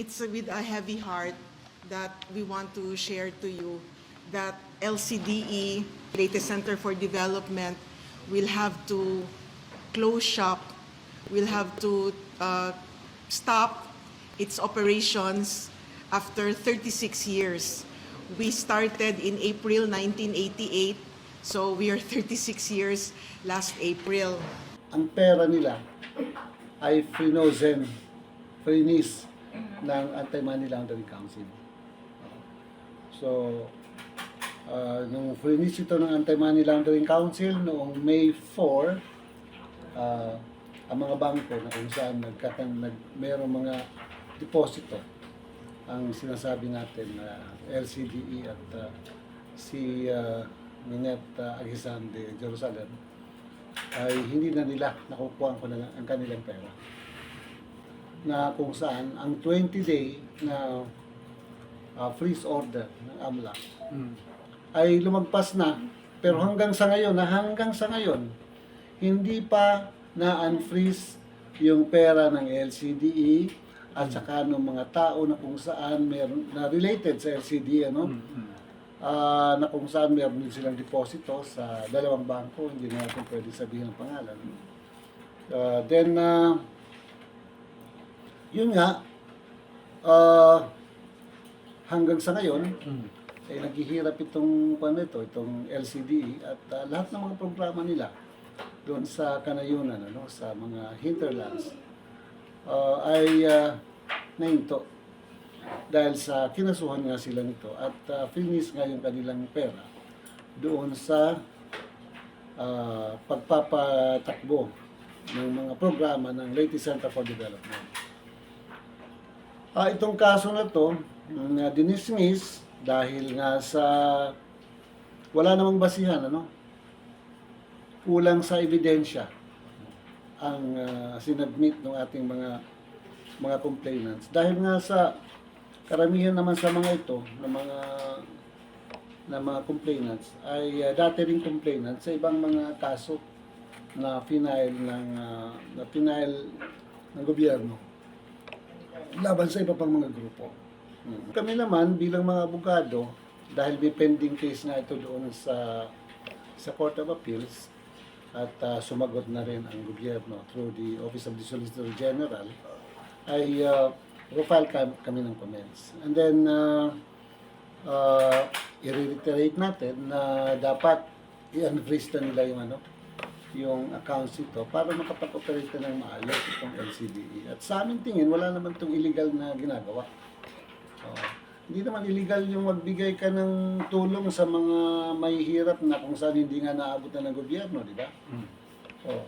It's with a heavy heart that we want to share to you that LCDE, Data Center for Development, will have to close shop, will have to uh, stop its operations after 36 years. We started in April 1988, so we are 36 years last April. ang pera nila ay frinozen, freeze ng Anti-Money Laundering Council. So, uh, nung ito ng Anti-Money Laundering Council noong May 4, uh, ang mga bangko na kung saan nagkatan, nag, merong mga deposito ang sinasabi natin na LCDE at uh, si uh, Ninette uh, Aguisan de Jerusalem ay hindi na nila nakukuha ko na ang kanilang pera. Na kung saan ang 20-day na uh, freeze order ng AMLA ay lumagpas na. Pero hanggang sa ngayon, na hanggang sa ngayon, hindi pa na-unfreeze yung pera ng LCDE at saka ng mga tao na kung saan meron na related sa LCDE ano Ah, na kung saan meron din silang deposito sa dalawang bangko, hindi na natin pwede sabihin ang pangalan. Ah, then, ah, yun nga, ah, hanggang sa ngayon, ay naghihirap itong ano ito, itong LCDE at ah, lahat ng mga programa nila doon sa kanayunan, ano, sa mga hinterlands, ah, ay uh, nahinto dahil sa kinasuhan nga sila nito at uh, finish nga yung kanilang pera doon sa ah, pagpapatakbo ng mga programa ng Leyte Center for Development. Ah, itong kaso na to, na dinismiss dahil nga sa wala namang basihan, ano? Kulang sa ebidensya ang ah, sinadmit ng ating mga mga complainants. Dahil nga sa karamihan naman sa mga ito, na mga na mga complainants ay uh, dati ring complainants sa ibang mga kaso na final ng uh, na final ng gobyerno laban sa iba pang mga grupo. Hmm. Kami naman bilang mga abogado dahil may pending case na ito doon sa sa Court of Appeals at uh, sumagot na rin ang gobyerno through the Office of the Solicitor General ay uh, profile kam- kami ng comments. And then, uh, uh, i-reiterate natin na dapat i-unfreeze nila yung ano, yung accounts ito para makapag-operate ng maayos itong LCDE. At sa aming tingin, wala naman itong illegal na ginagawa. Oh, hindi naman illegal yung magbigay ka ng tulong sa mga mahihirap na kung saan hindi nga naabot na ng gobyerno, di ba? Oh.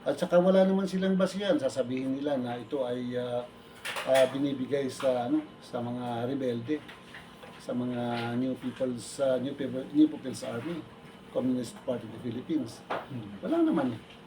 At saka wala naman silang basihan. Sasabihin nila na ito ay ah, ah, binibigay sa ano sa mga rebelde, sa mga New People's ah, New People New People's Army, Communist Party of the Philippines. Wala naman. eh.